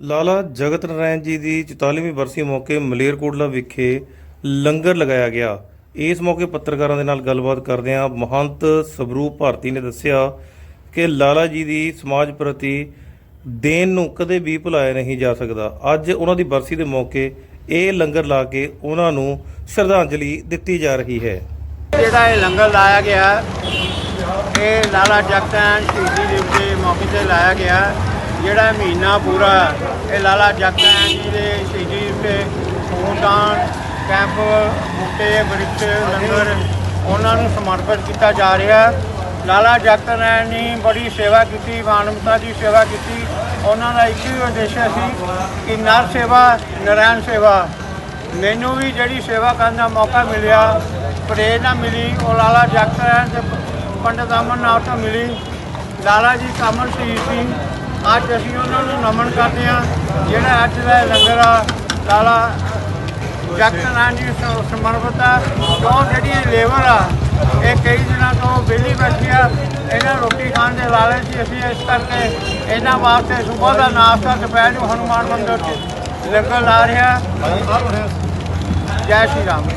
ਲਾਲਾ ਜਗਤ ਨਾਰਾਇਣ ਜੀ ਦੀ 44ਵੀਂ ਬਰਸੀ ਮੌਕੇ ਮਲੇਰਕੋਟਲਾ ਵਿਖੇ ਲੰਗਰ ਲਗਾਇਆ ਗਿਆ। ਇਸ ਮੌਕੇ ਪੱਤਰਕਾਰਾਂ ਦੇ ਨਾਲ ਗੱਲਬਾਤ ਕਰਦਿਆਂ ਮਹੰਤ ਸਵਰੂਪ ਭਾਰਤੀ ਨੇ ਦੱਸਿਆ ਕਿ ਲਾਲਾ ਜੀ ਦੀ ਸਮਾਜ ਪ੍ਰਤੀ ਦੇਣ ਨੂੰ ਕਦੇ ਵੀ ਭੁਲਾਇਆ ਨਹੀਂ ਜਾ ਸਕਦਾ। ਅੱਜ ਉਹਨਾਂ ਦੀ ਬਰਸੀ ਦੇ ਮੌਕੇ ਇਹ ਲੰਗਰ ਲਾ ਕੇ ਉਹਨਾਂ ਨੂੰ ਸ਼ਰਧਾਂਜਲੀ ਦਿੱਤੀ ਜਾ ਰਹੀ ਹੈ। ਜਿਹੜਾ ਇਹ ਲੰਗਰ ਲਾਇਆ ਗਿਆ, ਇਹ ਲਾਲਾ ਜਗਤਾਨ ਸ਼ਹੀਦੀ ਦੇ ਮੌਕੇ ਤੇ ਲਾਇਆ ਗਿਆ। ਜਿਹੜਾ ਮਹੀਨਾ ਪੂਰਾ ਇਹ ਲਾਲਾ ਜਗਤਾਨ ਜੀ ਦੇ ਸ਼ਹੀਦੀ ਉੱਤੇ ਤੇ ਖੂਨਦਾਨ ਕੈਂਪ, ਬੂਟੇ, ਬ੍ਰਿਕਸ਼, ਲੰਗਰ, ਉਹਨਾਂ ਨੂੰ ਸਮਰਪਿਤ ਕੀਤਾ ਜਾ ਰਿਹਾ ਲਾਲਾ ਜਗਤਾਨ ਨੇ ਬੜੀ ਸੇਵਾ ਕੀਤੀ ਮਾਨਵਤਾ ਦੀ ਸੇਵਾ ਕੀਤੀ। ਉਹਨਾਂ ਦਾ ਇੱਕ ਹੀ ਉਦੇਸ਼ ਸੀ ਕਿ ਨਰ ਸੇਵਾ ਨਰਾਇਣ ਸੇਵਾ। ਮੈਨੂੰ ਵੀ ਜਿਹੜੀ ਸੇਵਾ ਕਰਨ ਦਾ ਮੌਕਾ ਮਿਲਿਆ ਪ੍ਰੇਰਨਾ ਮਿਲੀ, ਉਹ ਲਾਲਾ ਜਗਤ ਹੈ ਤੇ ਪੰਡਤ ਅਮਰਨਾਥ ਤੋਂ ਮਿਲੀ। ਲਾਲਾ ਜੀ ਕਾਮਲ ਸ਼ਹੀਦ ਸਿੰਘ ਅੱਜ ਅਸੀਂ ਉਹਨਾਂ ਨੂੰ ਨਮਨ ਕਰਦੇ ਹਾਂ, ਜਿਹੜਾ ਅੱਜ ਦਾ ਲੰਗਰ ਆ, ਲਾਲਾ ਜਗਤ ਨਾਮ ਸਮਰਪਿਤ ਆ ਕਿਉਂ ਜਿਹੜੀ ਲੇਬਰ ਆ, ਇਹ ਕਈ ਦਿਨਾਂ ਤੋਂ ਵਿਹਲੀ ਬੈਠੀ ਆ, ਇਹਨਾਂ ਰੋਟੀ ਖਾਣ ਦੇ ਲਾਲਚ 'ਚ ਅਸੀਂ ਇਸ ਕਰਕੇ ਇਹਨਾਂ ਵਾਸਤੇ ਸਵੇਰ ਦਾ ਨਾਸ਼ਤਾ, ਦੁਪਹਿਰ ਨੂੰ ਹਨੂਮਾਨ ਮੰਦਿਰ 'ਚ ਲੰਗਰ ਲਾ ਰਿਹਾ ਜੈ ਸ਼੍ਰੀ ਰਾਮ।